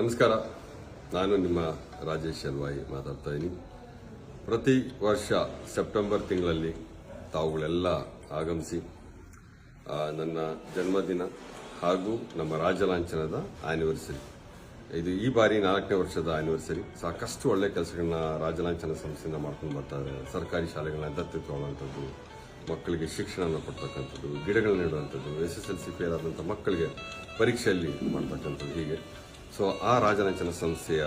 ನಮಸ್ಕಾರ. ನಾನು ನಿಮ್ಮ ರಾಜೇಶ್ ಅಲ್ವಾಯಿ ಮಾತಾಡ್ತಾ ಇದ್ದೀನಿ ಪ್ರತಿ ವರ್ಷ ಸೆಪ್ಟೆಂಬರ್ ತಿಂಗಳಲ್ಲಿ ತಾವುಗಳೆಲ್ಲ ಆಗಮಿಸಿ ನನ್ನ ಜನ್ಮದಿನ ಹಾಗೂ ನಮ್ಮ ರಾಜಲಾಂಛನದ ಆ್ಯನಿವರ್ಸರಿ ಇದು ಈ ಬಾರಿ ನಾಲ್ಕನೇ ವರ್ಷದ ಆ್ಯನಿವರ್ಸರಿ ಸಾಕಷ್ಟು ಒಳ್ಳೆ ಕೆಲಸಗಳನ್ನ ರಾಜಲಾಂಛನ ಸಂಸ್ಥೆಯಿಂದ ಮಾಡ್ಕೊಂಡು ಬರ್ತಾ ಇದ್ದಾರೆ. ಸರ್ಕಾರಿ ಶಾಲೆಗಳನ್ನ ದತ್ತು ತಗೊಳ್ಳುವಂಥದ್ದು ಮಕ್ಕಳಿಗೆ ಶಿಕ್ಷಣವನ್ನು ಕೊಡ್ತಕ್ಕಂಥದ್ದು, ಗಿಡಗಳನ್ನ ನೀಡುವಂಥದ್ದು S S L C fail ಆದಂಥ ಮಕ್ಕಳಿಗೆ ಪರೀಕ್ಷೆಯಲ್ಲಿ ಮಾಡ್ತಕ್ಕಂಥದ್ದು ಹೀಗೆ. ಸೊ ಆ ರಾಜನಚನ ಸಂಸ್ಥೆಯ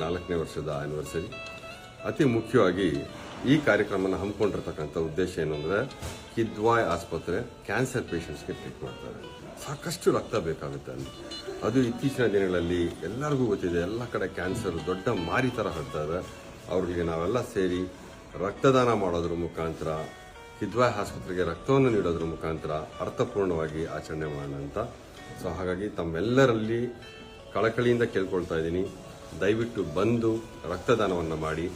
ನಾಲ್ಕನೇ ವರ್ಷದ ಆನಿವರ್ಸರಿ ಅತಿ ಮುಖ್ಯವಾಗಿ ಈ ಕಾರ್ಯಕ್ರಮನ ಹಮ್ಮಿಕೊಂಡಿರ್ತಕ್ಕಂಥ ಉದ್ದೇಶ ಏನು ಅಂದರೆ, ಕಿದ್ವಾಯ್ ಆಸ್ಪತ್ರೆ ಕ್ಯಾನ್ಸರ್ ಪೇಷಂಟ್ಸ್ಗೆ ಟ್ರೀಟ್ ಮಾಡ್ತಾರೆ. ಸಾಕಷ್ಟು ರಕ್ತ ಬೇಕಾಗುತ್ತೆ ಅಲ್ಲಿ. ಅದು ಇತ್ತೀಚಿನ ದಿನಗಳಲ್ಲಿ ಎಲ್ಲರಿಗೂ ಗೊತ್ತಿದೆ, ಎಲ್ಲ ಕಡೆ ಕ್ಯಾನ್ಸರ್ ದೊಡ್ಡ ಮಾರಿ ಥರ ಹಾಡ್ತಾರೆ ಅವ್ರಿಗೆ ನಾವೆಲ್ಲ ಸೇರಿ ರಕ್ತದಾನ ಮಾಡೋದ್ರ ಮುಖಾಂತರ, ಕಿದ್ವಾಯ್ ಆಸ್ಪತ್ರೆಗೆ ರಕ್ತವನ್ನು ನೀಡೋದ್ರ ಮುಖಾಂತರ ಅರ್ಥಪೂರ್ಣವಾಗಿ ಆಚರಣೆ ಮಾಡೋಣ ಅಂತ. ಸೊ ಹಾಗಾಗಿ ತಮ್ಮೆಲ್ಲರಲ್ಲಿ ಕಳಕಳಿಯಿಂದ ಕೇಳ್ಕೊಳ್ತಾ ಇದ್ದೀನಿ. ದಯವಿಟ್ಟು ಬಂದು ರಕ್ತದಾನವನ್ನು ಮಾಡಿ.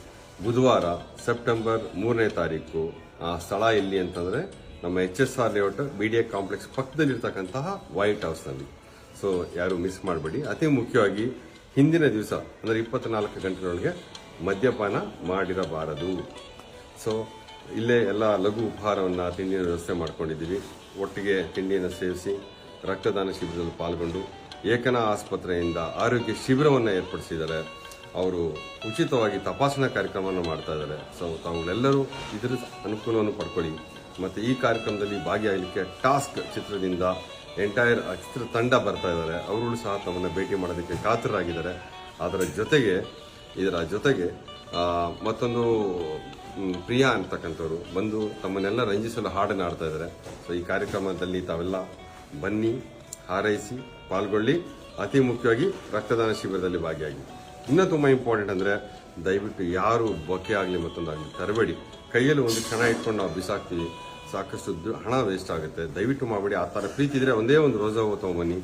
ಬುಧವಾರ, ಸೆಪ್ಟೆಂಬರ್ ಮೂರನೇ ತಾರೀಕು, ಆ ಸ್ಥಳ ಎಲ್ಲಿ ಅಂತಂದರೆ ನಮ್ಮ H S R layout, B D A complex ಪಕ್ಕದಲ್ಲಿರ್ತಕ್ಕಂತಹ white ಹೌಸ್ನಲ್ಲಿ. ಸೊ, ಯಾರು ಮಿಸ್ ಮಾಡಬೇಡಿ. ಅತಿ ಮುಖ್ಯವಾಗಿ ಹಿಂದಿನ ದಿವಸ, ಅಂದರೆ ಇಪ್ಪತ್ನಾಲ್ಕು ಗಂಟೆನೊಳಗೆ ಮದ್ಯಪಾನ ಮಾಡಿರಬಾರದು. ಸೊ, ಇಲ್ಲೇ ಎಲ್ಲ ಲಘು ಉಪಹಾರವನ್ನು, ತಿಂಡಿನ ವ್ಯವಸ್ಥೆ ಮಾಡ್ಕೊಂಡಿದ್ದೀವಿ. ಒಟ್ಟಿಗೆ ತಿಂಡಿಯನ್ನು ಸೇವಿಸಿ ರಕ್ತದಾನ ಶಿಬಿರದಲ್ಲಿ ಪಾಲ್ಗೊಂಡು ಏಕನಾ ಆಸ್ಪತ್ರೆಯಿಂದ ಆರೋಗ್ಯ ಶಿಬಿರವನ್ನು ಏರ್ಪಡಿಸಿದ್ದಾರೆ. ಅವರು ಉಚಿತವಾಗಿ ತಪಾಸಣಾ ಕಾರ್ಯಕ್ರಮವನ್ನು ಮಾಡ್ತಾ ಇದ್ದಾರೆ. ಸೊ ತಾವುಗಳೆಲ್ಲರೂ ಇದರ ಅನುಕೂಲವನ್ನು ಪಡ್ಕೊಳ್ಳಿ. ಮತ್ತು ಈ ಕಾರ್ಯಕ್ರಮದಲ್ಲಿ ಭಾಗಿಯಾಗಲಿಕ್ಕೆ ಟಾಸ್ಕ್ ಚಿತ್ರದಿಂದ ಎಂಟೈರ್ ಚಿತ್ರ ತಂಡ ಬರ್ತಾ ಇದ್ದಾರೆ. ಅವರುಗಳು ಸಹ ತಮ್ಮನ್ನು ಭೇಟಿ ಮಾಡೋದಕ್ಕೆ ಕಾತರಾಗಿದ್ದಾರೆ. ಅದರ ಜೊತೆಗೆ, ಇದರ ಜೊತೆಗೆ ಮತ್ತೊಂದು ಪ್ರಿಯಾ ಅಂತಕ್ಕಂಥವ್ರು ಬಂದು ತಮ್ಮನ್ನೆಲ್ಲ ರಂಜಿಸಲು ಹಾಡನ್ನು ಆಡ್ತಾ ಇದ್ದಾರೆ. ಸೊ ಈ ಕಾರ್ಯಕ್ರಮದಲ್ಲಿ ತಾವೆಲ್ಲ ಬನ್ನಿ. ಹಾರೈಸಿ ಪಾಲ್ಗೊಳ್ಳಿ. ಅತಿ ಮುಖ್ಯವಾಗಿ ರಕ್ತದಾನ ಶಿಬಿರದಲ್ಲಿ ಭಾಗಿಯಾಗಿ. ಇನ್ನೂ ತುಂಬ ಇಂಪಾರ್ಟೆಂಟ್ ಅಂದರೆ ದಯವಿಟ್ಟು ಯಾರು ಬೊಕೆ ಆಗಲಿ ಮತ್ತೊಂದಾಗಲಿ ತರಬೇಡಿ. ಕೈಯಲ್ಲಿ ಒಂದು ಕ್ಷಣ ಇಟ್ಕೊಂಡು ನಾವು ಬಿಸಾಕ್ತೀವಿ. ಸಾಕಷ್ಟು ಹಣ ವೇಸ್ಟ್ ಆಗುತ್ತೆ. ದಯವಿಟ್ಟು ಮಾಡಬೇಡಿ. ಆ ಥರ ಪ್ರೀತಿ ಇದ್ರೆ ಒಂದೇ ಒಂದು ರೋಜಾ ಹೂವು ತಗೊಂಬನ್ನಿ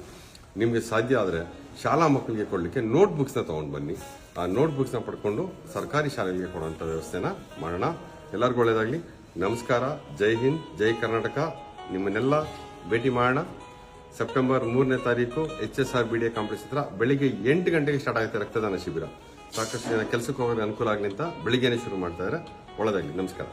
ನಿಮಗೆ ಸಾಧ್ಯ ಆದರೆ ಶಾಲಾ ಮಕ್ಕಳಿಗೆ ಕೊಡಲಿಕ್ಕೆ ನೋಟ್ ಬುಕ್ಸ್ನ ತಗೊಂಡು ಬನ್ನಿ. ಆ ನೋಟ್ ಬುಕ್ಸ್ನ ಪಡ್ಕೊಂಡು ಸರ್ಕಾರಿ ಶಾಲೆಗಳಿಗೆ ಕೊಡುವಂಥ ವ್ಯವಸ್ಥೆನ ಮಾಡೋಣ. ಎಲ್ಲರಿಗೂ ಒಳ್ಳೆಯದಾಗಲಿ ನಮಸ್ಕಾರ. ಜೈ ಹಿಂದ್, ಜೈ ಕರ್ನಾಟಕ. ನಿಮ್ಮನ್ನೆಲ್ಲ ಭೇಟಿ ಮಾಡೋಣ. ಸೆಪ್ಟೆಂಬರ್ ಮೂರನೇ ತಾರೀಕು H S R B D complex ಹತ್ರ ಬೆಳಿಗ್ಗೆ ಎಂಟು ಗಂಟೆಗೆ ಸ್ಟಾರ್ಟ್ ಆಗುತ್ತೆ ರಕ್ತದಾನ ಶಿಬಿರ. ಸಾಕಷ್ಟು ಜನ ಕೆಲಸಕ್ಕೆ ಹೋಗೋಕೆ ಅನುಕೂಲ ಆಗಲಿ ಅಂತ ಬೆಳಿಗ್ಗೆನೇ ಶುರು ಮಾಡ್ತಾ ಇದ್ದಾರೆ ಒಳ್ಳೆದಾಗಲಿ. ನಮಸ್ಕಾರ.